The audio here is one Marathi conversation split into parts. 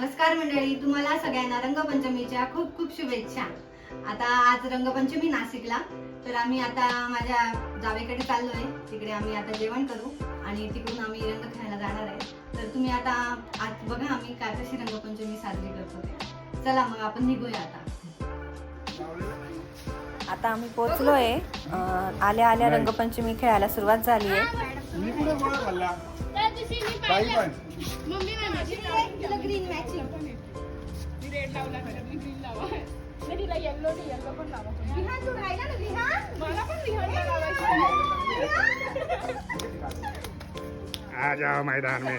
नमस्कार मंडळी तुम्हाला सगळ्यांना रंगपंचमीच्या खूप खूप शुभेच्छा. आता आज रंगपंचमी नाशिकला तर आम्ही आता माझ्या जावेकडे चाललोय. तिकडे आम्ही आता जेवण करू आणि तिकडून आम्ही रंग खेळायला जाणार आहे. तर तुम्ही आता आज बघा आम्ही काय कशी रंगपंचमी साजरी करतो ते चला मग आपण निघूया आता. आता आम्ही पोहोचलोय. अं, आल्या आल्या रंगपंचमी खेळायला सुरुवात झाली आहे काही पण. मम्मी ग्रीन मॅचिंग मी रेड लावला खरं मी ग्रीन लावा. नाही तिला येल्लो नाही येल्लो पण लावा. मला पण विहानला लावायचं. आ जाओ मैदान में।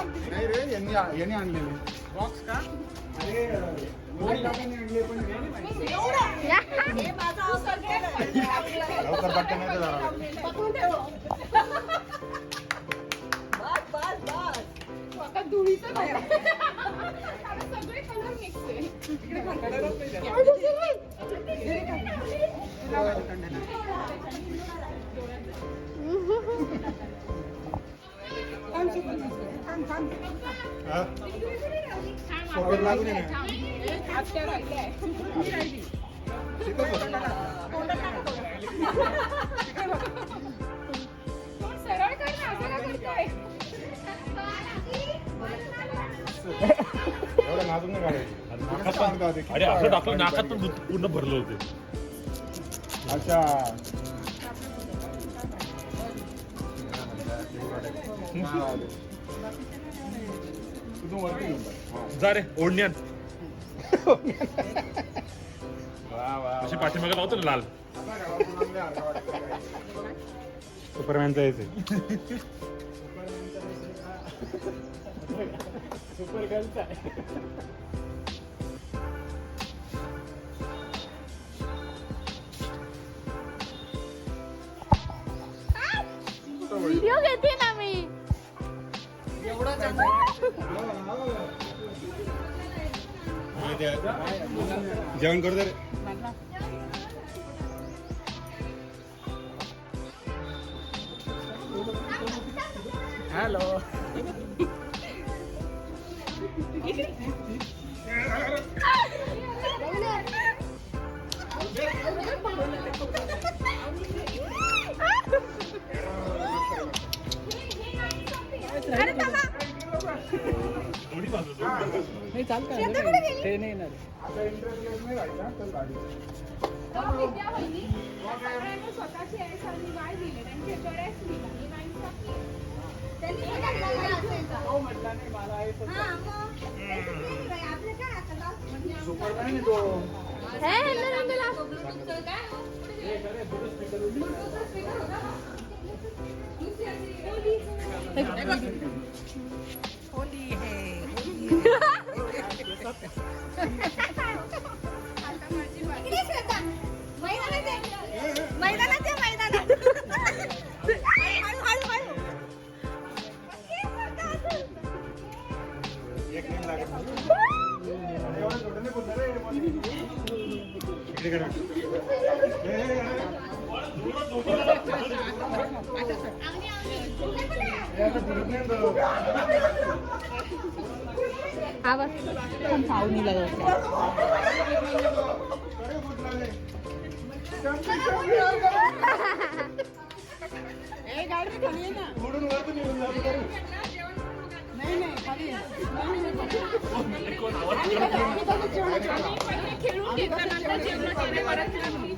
नाही रे यांनी यांनी आणलेले बॉक्स का? अरे आणले पण हे नाही. लवकर पटकन येतं जरा. धुळीचं नाही. सगळे कलर मिक्स आहे. सरळ कर ना असं का करताय एवढं नाजूक नाही काढायचं. नाकात सांगता ते. अरे असं टाकलं नाकात पण दूध पूर्ण भरलं होते अच्छा जा. जा रे वा, अशी. पाठीमागे लावतो ना लाल सुपरमॅनचं यायचं व्हिडिओ घेते ना मी. जेवण करतो रे. हॅलो दोन्ही बाजूला नाही चालतं ते नाही येणार आता इंटरेस्ट नाही राहिला तर गाडी विद्या वहिनी सगळ्यांना स्वतःची ऐस आणि वाय दिले त्यांचे बऱ्याच दिला मी नाही टाकली. हो म्हटला नाही मला आहे पण सुपरमॅन आहे तो हे खरं ब्लूटूथ स्पीकर मैदानात आहे, मैदानात हळू हळू हळू एक नाही लागत एवढं छोटं नाही बोलणार रे मध्ये. इकडे करा. ए, ए, ए. जातो कडे. पहिले खेळून घेतलं नंतर जेवण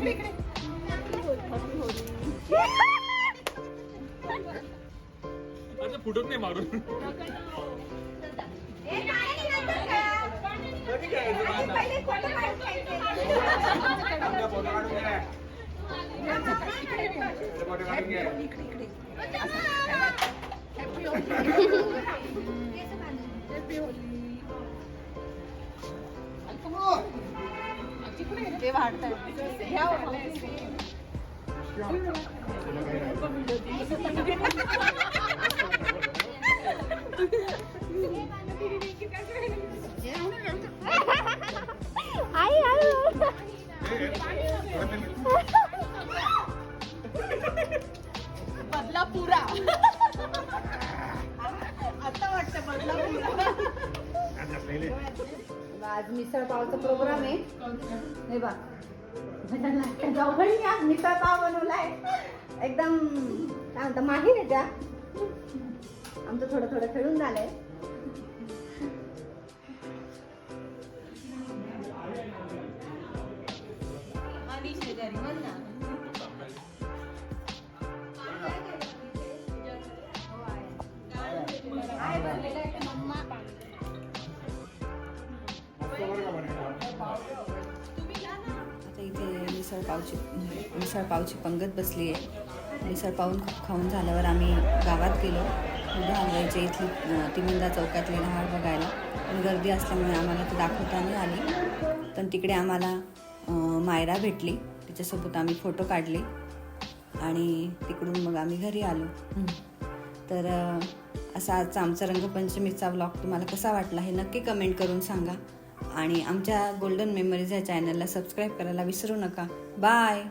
रे इकडे इकडे अरे फुटत नाही मारून आमचा फोटो काढून घे फोटो काढून घे ते वाढताय. घ्या आज मिसळ पावचा प्रोग्राम आहे. हे बघ. माझ्या नाश्त्याच्या आज मिसळ पाव बनवलाय. एकदम काय म्हणता माहीर आहे त्या. आमचं थोडं थोडं खेळून झालंय. मस्त मिसळ पावची मिसळ पावची पंगत बसली आहे. मिसळ खूप खाऊन झाल्यावर आम्ही गावात गेलो. उद्या हलवायच्या इथली तिमिंदा चौकातले नहाड बघायला. पण गर्दी असल्यामुळे आम्हाला ती दाखवता नाही आली. पण तिकडे आम्हाला मायरा भेटली. तिच्यासोबत आम्ही फोटो काढले. आणि तिकडून मग आम्ही घरी आलो. तर असा आजचा आमचा रंगपंचमीचा व्लॉग तुम्हाला कसा वाटला हे नक्की कमेंट करून सांगा. आणि आमच्या गोल्डन मेमरीज या चॅनलला सबस्क्राईब करायला विसरू नका. बाय